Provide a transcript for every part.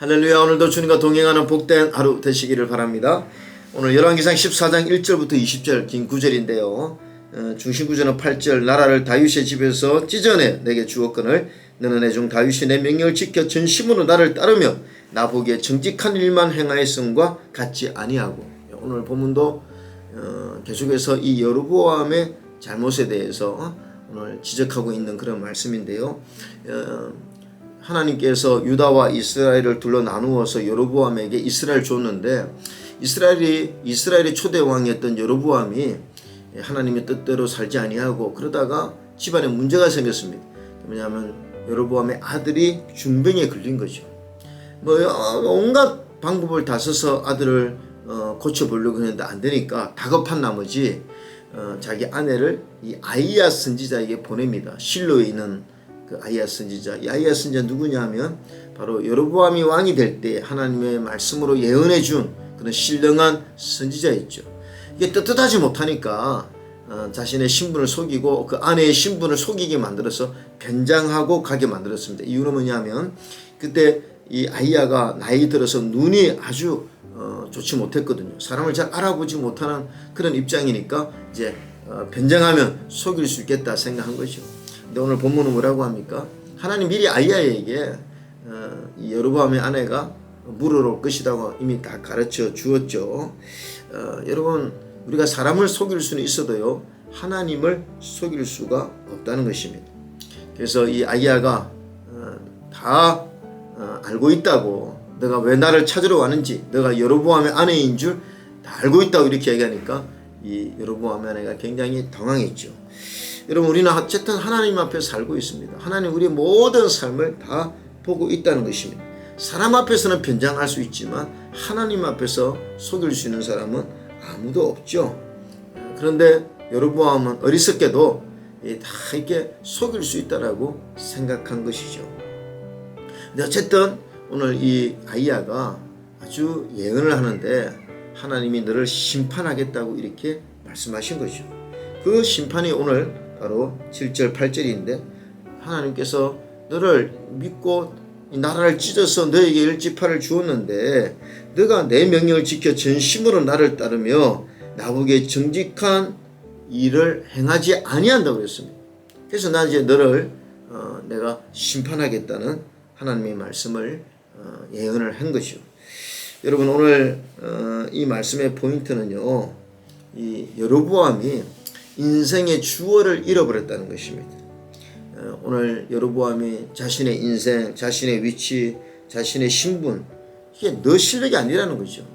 할렐루야 오늘도 주님과 동행하는 복된 하루 되시기를 바랍니다. 오늘 열왕기상 14장 1절부터 20절 긴 구절인데요. 어, 중심 구절은 8절 나라를 다윗의 집에서 찢어내 내게 주었거늘 너는 내 중 다윗이 내 명령을 지켜 전심으로 나를 따르며 나보기에 정직한 일만 행하였음과 같지 아니하고 오늘 본문도 어, 계속해서 이 여로보암의 잘못에 대해서 오늘 지적하고 있는 그런 말씀인데요. 어, 하나님께서 유다와 이스라엘을 둘러 나누어서 여로보암에게 이스라엘 줬는데 이스라엘이 이스라엘의 초대 왕이었던 여로보암이 하나님의 뜻대로 살지 아니하고 그러다가 집안에 문제가 생겼습니다. 뭐냐면 여로보암의 아들이 중병에 걸린 거죠. 뭐 온갖 방법을 다 써서 아들을 어, 고쳐보려고 했는데 안 되니까 다급한 나머지 어, 자기 아내를 이 아이야 선지자에게 보냅니다. 실로에 있는 그 아이야 선지자. 이 아이야 선지자 누구냐면 바로 여로보암이 왕이 될 때 하나님의 말씀으로 예언해 준 그런 신령한 선지자였죠. 이게 떳떳하지 못하니까 어, 자신의 신분을 속이고 그 아내의 신분을 속이게 만들어서 변장하고 가게 만들었습니다. 이유는 뭐냐면 그때 이 아이야가 나이 들어서 눈이 아주 어, 좋지 못했거든요. 사람을 잘 알아보지 못하는 그런 입장이니까 이제 어, 변장하면 속일 수 있겠다 생각한 거죠. 근데 오늘 본문은 뭐라고 합니까? 하나님 미리 아이야에게 어, 이 여로보암의 아내가 물으러 것이라고 이미 다 가르쳐 주었죠. 어, 여러분 우리가 사람을 속일 수는 있어도요 하나님을 속일 수가 없다는 것입니다. 그래서 이 아이야가 어, 다 어, 알고 있다고 내가 왜 나를 찾으러 왔는지 내가 여로보암의 아내인 줄 다 알고 있다고 이렇게 얘기하니까 이 여로보암의 아내가 굉장히 당황했죠. 여러분 우리는 어쨌든 하나님 앞에 살고 있습니다. 하나님 우리의 모든 삶을 다 보고 있다는 것입니다. 사람 앞에서는 변장할 수 있지만 하나님 앞에서 속일 수 있는 사람은 아무도 없죠. 그런데 여로보암은 어리석게도 다 이렇게 속일 수 있다라고 생각한 것이죠. 근데 어쨌든 오늘 이 아이야가 아주 예언을 하는데 하나님이 너를 심판하겠다고 이렇게 말씀하신 거죠. 그 심판이 오늘 바로 7절 8절인데 하나님께서 너를 믿고 이 나라를 찢어서 너에게 일지파를 주었는데 너가 내 명령을 지켜 전심으로 나를 따르며 나보기에 정직한 일을 행하지 아니한다고 그랬습니다. 그래서 나 이제 너를 어, 내가 심판하겠다는 하나님의 말씀을 어, 예언을 한 것이요. 여러분 오늘 어, 이 말씀의 포인트는요. 이 여로보암이 인생의 주어를 잃어버렸다는 것입니다. 어, 오늘 여로보암이 자신의 인생, 자신의 위치, 자신의 신분 이게 너 실력이 아니라는 거죠.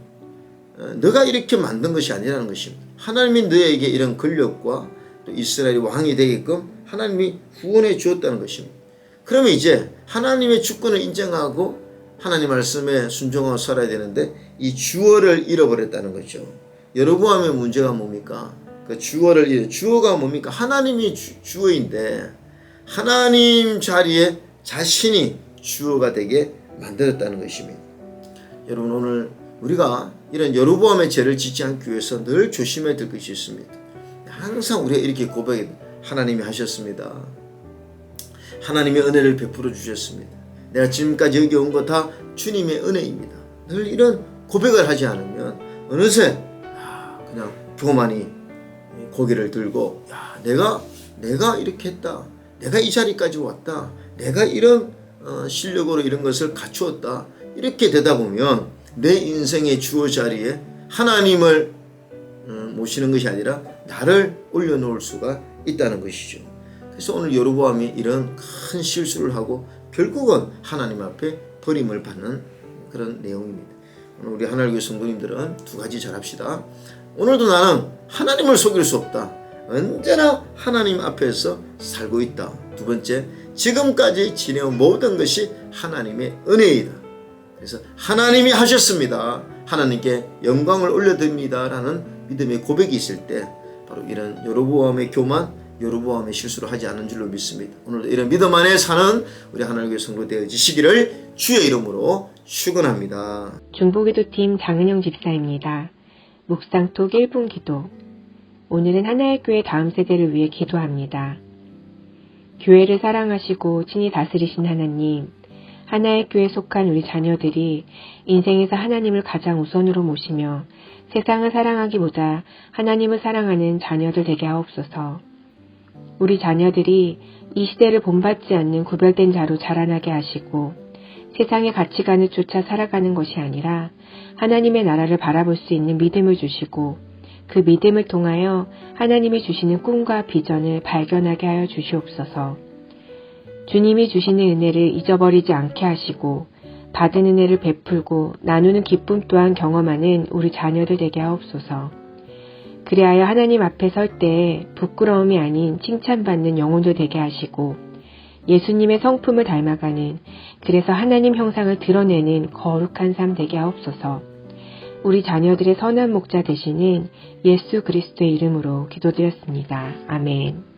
어, 너가 이렇게 만든 것이 아니라는 것입니다. 하나님이 너에게 이런 권력과 또 이스라엘이 왕이 되게끔 하나님이 후원해 주었다는 것입니다. 그러면 이제 하나님의 주권을 인정하고 하나님 말씀에 순종하고 살아야 되는데 이 주어를 잃어버렸다는 거죠. 여러보암의 문제가 뭡니까? 그 주어를 잃어. 주어가 뭡니까? 하나님이 주, 주어인데 하나님 자리에 자신이 주어가 되게 만들었다는 것입니다. 여러분 오늘 우리가 이런 여로보암의 죄를 짓지 않기 위해서 늘 조심해야 될 것이 있습니다. 항상 우리가 이렇게 고백해 하나님이 하셨습니다. 하나님의 은혜를 베풀어 주셨습니다. 내가 지금까지 여기 온 거 다 주님의 은혜입니다. 늘 이런 고백을 하지 않으면 어느새 그냥 교만이 고개를 들고 야 내가 내가 이렇게 했다. 내가 이 자리까지 왔다. 내가 이런 어, 실력으로 이런 것을 갖추었다. 이렇게 되다 보면 내 인생의 주어 자리에 하나님을 음, 모시는 것이 아니라 나를 올려놓을 수가 있다는 것이죠. 그래서 오늘 여로보암이 이런 큰 실수를 하고 결국은 하나님 앞에 버림을 받는 그런 내용입니다. 오늘 우리 하나님의 성도님들은 두 가지 잘합시다. 오늘도 나는 하나님을 속일 수 없다. 언제나 하나님 앞에서 살고 있다. 두 번째, 지금까지 지내온 모든 것이 하나님의 은혜이다. 그래서 하나님이 하셨습니다. 하나님께 영광을 올려드립니다라는 믿음의 고백이 있을 때 바로 이런 여로보암의 교만, 여로보암의 실수를 하지 않은 줄로 믿습니다. 오늘도 이런 믿음 안에 사는 우리 하나님의 성도 되어지시기를 주의 이름으로 축원합니다. 중보기도팀 장은영 집사입니다. 묵상톡 1분 기도. 오늘은 하나의 교회 다음 세대를 위해 기도합니다. 교회를 사랑하시고 친히 다스리신 하나님, 하나의 교회에 속한 우리 자녀들이 인생에서 하나님을 가장 우선으로 모시며 세상을 사랑하기보다 하나님을 사랑하는 자녀들 되게 하옵소서. 우리 자녀들이 이 시대를 본받지 않는 구별된 자로 자라나게 하시고 세상의 가치관을 쫓아 살아가는 것이 아니라 하나님의 나라를 바라볼 수 있는 믿음을 주시고 그 믿음을 통하여 하나님이 주시는 꿈과 비전을 발견하게 하여 주시옵소서. 주님이 주시는 은혜를 잊어버리지 않게 하시고 받은 은혜를 베풀고 나누는 기쁨 또한 경험하는 우리 자녀들 되게 하옵소서. 그리하여 하나님 앞에 설 때에 부끄러움이 아닌 칭찬받는 영혼도 되게 하시고 예수님의 성품을 닮아가는 그래서 하나님 형상을 드러내는 거룩한 삶 되게 하옵소서. 우리 자녀들의 선한 목자 되시는 예수 그리스도의 이름으로 기도드렸습니다. 아멘.